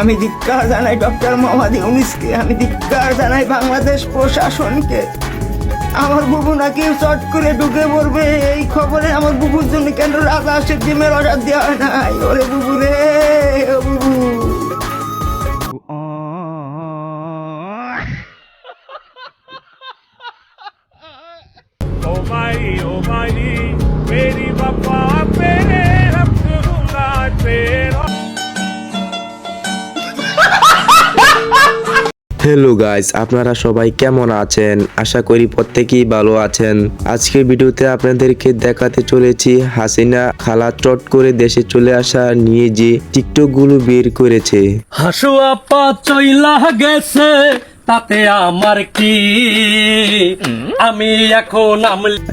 আমি ধিক্কার জানাই ডক্টর মোহাম্মদ ইউনিসকে, আমি ধিক্কার জানাই বাংলাদেশ প্রশাসনকে। আমার বুবু নাকি চট করে ঢুকে পড়বে, এই খবরে আমার বুবুর জন্য কেন রাজা আসে ডিমের অর্ডার দেওয়া নাই? ওরে বুবু রে বুবু। হ্যালো গাইস আপনারা সবাই কেমন আছেন? আশা করি প্রত্যেকেই ভালো আছেন। আজকের ভিডিওতে আপনাদেরকে দেখাতে চলেছি হাসিনা খালা চট করে দেশে চলে আসা নিয়ে যে টিকটকগুলো বের করেছে। হাসু আপা চইলা গেছে তাতে আমার কি? আমি এখন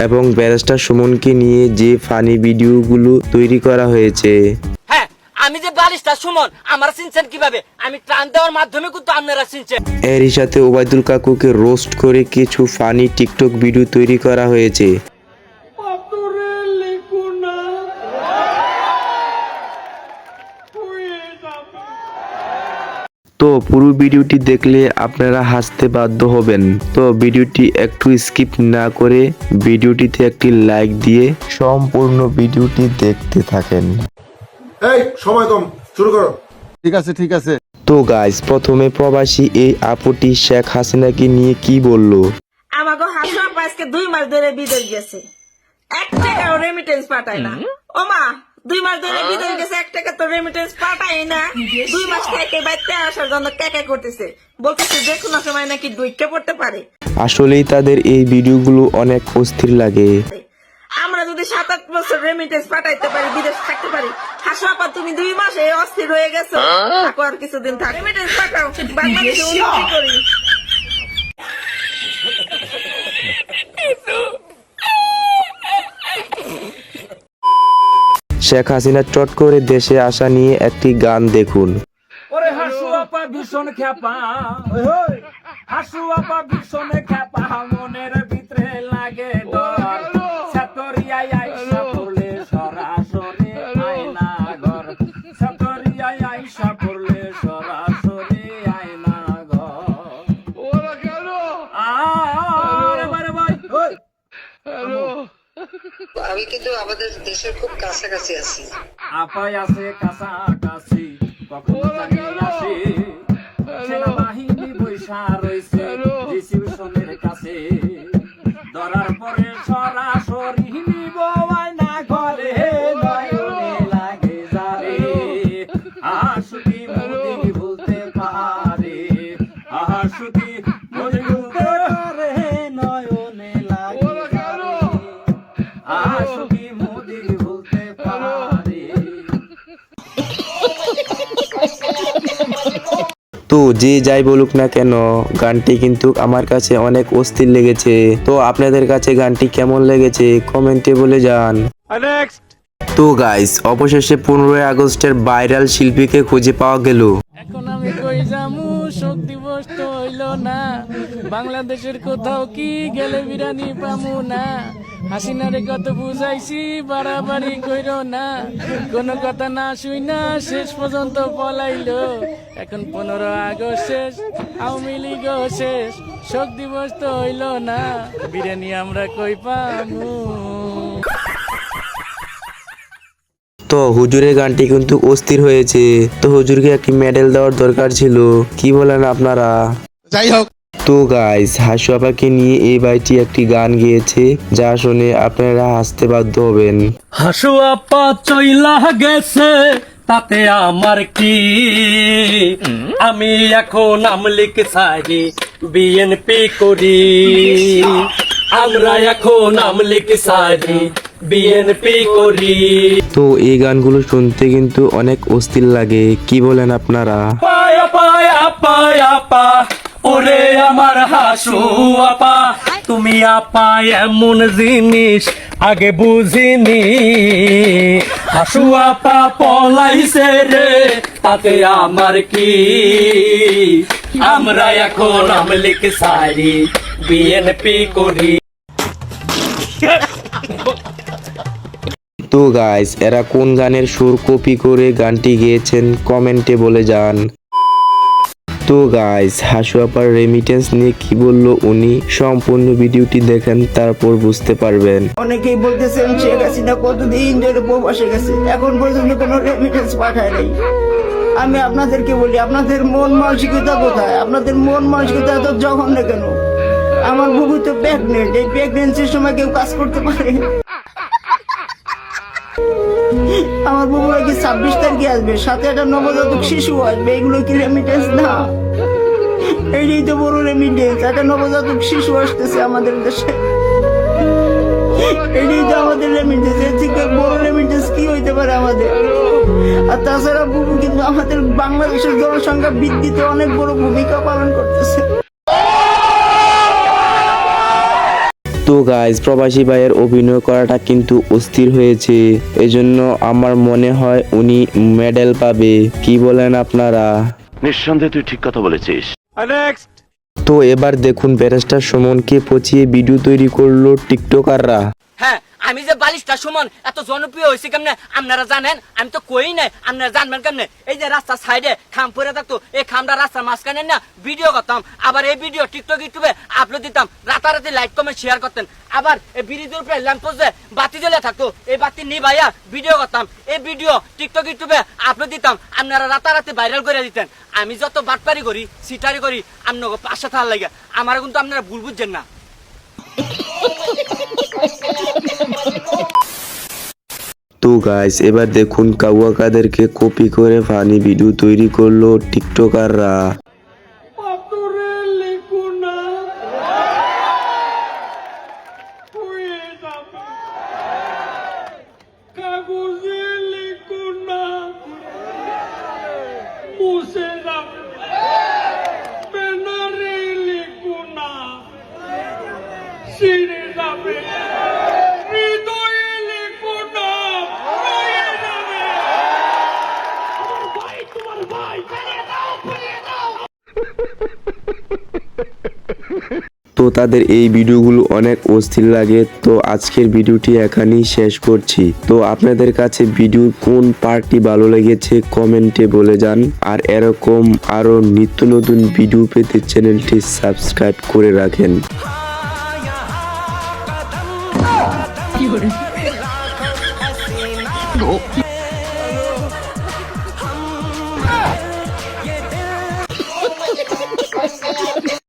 এবং ব্যারিস্টার সুমনকে নিয়ে যে ফানি ভিডিওগুলো তৈরি করা হয়েছে। হ্যাঁ আমি যে বালিশটা সুমন আমার চিনছেন কীভাবে? আমি ত্রাণ দেওয়ার মাধ্যমে কিন্তু আপনারা চিনছেন। এরই সাথে ওবায়দুল কাকুকে রোস্ট করে কিছু ফানি টিকটক ভিডিও তৈরি করা হয়েছে। তো পুরো ভিডিওটি দেখলে আপনারা হাসতে বাধ্য হবেন। তো ভিডিওটি একটু স্কিপ না করে ভিডিওটিতে একটি লাইক দিয়ে সম্পূর্ণ ভিডিওটি দেখতে থাকেন। এই সময় কম শুরু করো। ঠিক আছে ঠিক আছে। তো গাইস প্রথমে প্রবাসী এই আপুটি শেখ হাসিনাকে নিয়ে কি বলল? আমাকে হাসু আপা আজকে দুই মাস ধরে বিদেশ গেছে। এক টাকাও রেমিটেন্স পাঠায় না। ও মা দুই মাস ধরে বিদেশ গেছে এক টাকা তো রেমিটেন্স পাঠায় না। দুই মাস থেকে বাড়িতে আসার জন্য ক্যাকা করতেছে। বলতেছে যে কোনো সময় নাকি দুইটা পড়তে পারে। আসলেই তাদের এই ভিডিওগুলো অনেক অস্থির লাগে। আমরা যদি সাত আট বছর রেমিটেন্স পাঠাইতে পারি বিদেশ থাকতে পারি হাসু আপা তুমি দুই মাসে অস্থির হয়ে গেছো। থাকো আর কিছুদিন থাক। রেমিটেন্স পাঠাও। বাংলাদেশে উন্নতি করি। শেখ হাসিনা চট করে দেশে আসা নিয়ে একটি গান দেখুন। ওরে হাসু আপা ভীষণ খ্যাপা। হাসু আপা ভীষণ খ্যাপা। মনের আমাদের দেশের খুব কাছাকাছি আছি। আপাই আছে কাছাকাছি কখন জানি আসে সেনাবাহিনী বৈশা রয়েছে রিসিপশনের কাছে। ধরার পরে সরাসরি তো যে যাই বলুক না কেন গানটি কিন্তু আমার কাছে অনেক অস্থির লেগেছে। তো আপনাদের কাছে গানটি কেমন লেগেছে কমেন্টে বলে যান তো গাইস অবশেষে পনেরোই আগস্টের ভাইরাল শিল্পীকে খুঁজে পাওয়া গেল। এখন আমি কই যামু? শোক দিবস তো হইল না। বাংলাদেশের কোথাও কি গেলে বিরানি পামু না। হাসিনারে কত বুঝাইছি, বাড়াবাড়ি কইর না। কোনো কথা না শুই না, শেষ পর্যন্ত পলাইলো। এখন পনেরো আগস্ট শেষ, আওয়ামী লীগ শেষ। শোক দিবস তো হইল না। বিরিয়ানি আমরা কই পামু? তো হুজুরের গানটি কিন্তু অস্থির হয়েছে। তো হুজুরকে একটি মেডেল দেওয়ার দরকার ছিল। কি বলেন আপনারা? যাই হোক। তো গাইস হাসু আপাকে নিয়ে এই বাইটি একটি গান গেয়েছে যা শুনে আপনারা হাসতে বাধ্য হবেন। হাসু আপা চইলা গেছে তাতে আমার কি? আমি এখন আমলিক সারি বিএনপি করি। আমরা এখন আমলিক সারি বিএনপি করি। তো এই গানগুলো শুনতে কিন্তু অনেক অস্থির লাগে কি বলেন আপনারা? পায়া পায়া পায়া পা ওরে আমার হাসু আপা। তুমি আপা এমন জিনিস আগে বুঝিনি। হাসু আপা পলাইছে রে তাতে আমার কি? আমরা এখন আমলিক সারি বিএনপি করি। তো গাইস এরা কোন গানের সুর কপি করে গানটি গেয়েছেন কমেন্টে বলে যান। তো গাইস হাসু আপার রেমিটেন্স নিয়ে কি বলল উনি? সম্পূর্ণ ভিডিওটি দেখেন, তারপর বুঝতে পারবেন। অনেকেই বলতেছেন, শেখ হাসিনা কতদিন ধরে প্রবাসে গেছে, এখন পর্যন্ত কোনো রেমিটেন্স পাঠায় নাই। আমি আপনাদেরকে বলি, আপনাদের মন মানসিকতা কোথায়? আপনাদের মন মানসিকতা এত জঘন্য কেন? আমার বুবু তো প্রেগনেন্ট এই প্রেগনেন্সির সময় কেউ কাজ করতে পারে? আমার বুবু কি ছাব্বিশ তারিখে আসবে, সাথে একটা নবজাতক শিশু আসবে, এগুলো কি রেমিটেন্স না। এইটাই তো বড় রেমিটেন্স একটা নবজাতক শিশু আসতেছে আমাদের দেশে। এটাই তো আমাদের রেমিটেন্স এর থেকে বড় রেমিটেন্স কি হইতে পারে আমাদের? আর তাছাড়া কিন্তু আমাদের বাংলাদেশের জনসংখ্যা বৃদ্ধিতে অনেক বড় ভূমিকা পালন করতেছে। তো গাইজ প্রবাসী ভাইয়ের অভিনয় করাটা কিন্তু অস্থির হয়েছে। এজন্য আমার মনে হয় উনি মেডেল পাবে। কি বলেন আপনারা? নিঃসন্দেহে তুই ঠিক কথা বলেছিস। তো এবার দেখুন ব্যারেস্টার সুমনকে পচিয়ে ভিডিও তৈরি করল টিকটকাররা। আমি যে বালিশটা সুমন এত জনপ্রিয় হয়েছে কেমনে? আপনারা জানেন? আমি তো কই নাই। আপনারা জানবেন কেমনে? এই যে রাস্তার সাইডে খাম পরে থাকতো, এই খামটা রাস্তার মাঝখানে না ভিডিও করতাম। আবার এই ভিডিও টিকটক ইউটিউবে আপলোড দিতাম। রাতারাতি লাইক কমেন্ট শেয়ার করতেন। আবার এই ব্রিজের উপরে ল্যাম্পোস্টে বাতি জ্বলে থাকতো। এই বাতি নিভাইয়া ভিডিও করতাম। এই ভিডিও টিকটক ইউটিউবে আপলোড দিতাম। আপনারা রাতারাতি ভাইরাল করে দিতেন। আমি যত বাটপারি করি সিটারি করি, আপনাকে পাশে থাকার লাগে। আমার কিন্তু আপনারা ভুল বুঝছেন না। তো গাইস এবার দেখুন কাউয়া কাদেরকে কপি করে ফানি ভিডিও তৈরি করল টিকটকাররা কাগজে লিখো না মুছে যাবে ব্যানারে লিখো না ছিঁড়ে যাবে হৃদয়ে লিখো না রয়ে যাবে আমার ভাই তোমার ভাই। ফেলে দাও ফেলে দাও তো তাদের এই ভিডিওগুলো অনেক অস্থির লাগে তো আজকের ভিডিওটি এখানেই শেষ করছি। তো আপনাদের কাছে ভিডিওর কোন পার্টটি ভালো লেগেছে কমেন্টে বলে যান আর এরকম আরও নিত্য নতুন ভিডিও পেতে চ্যানেলটি সাবস্ক্রাইব করে রাখেন। 有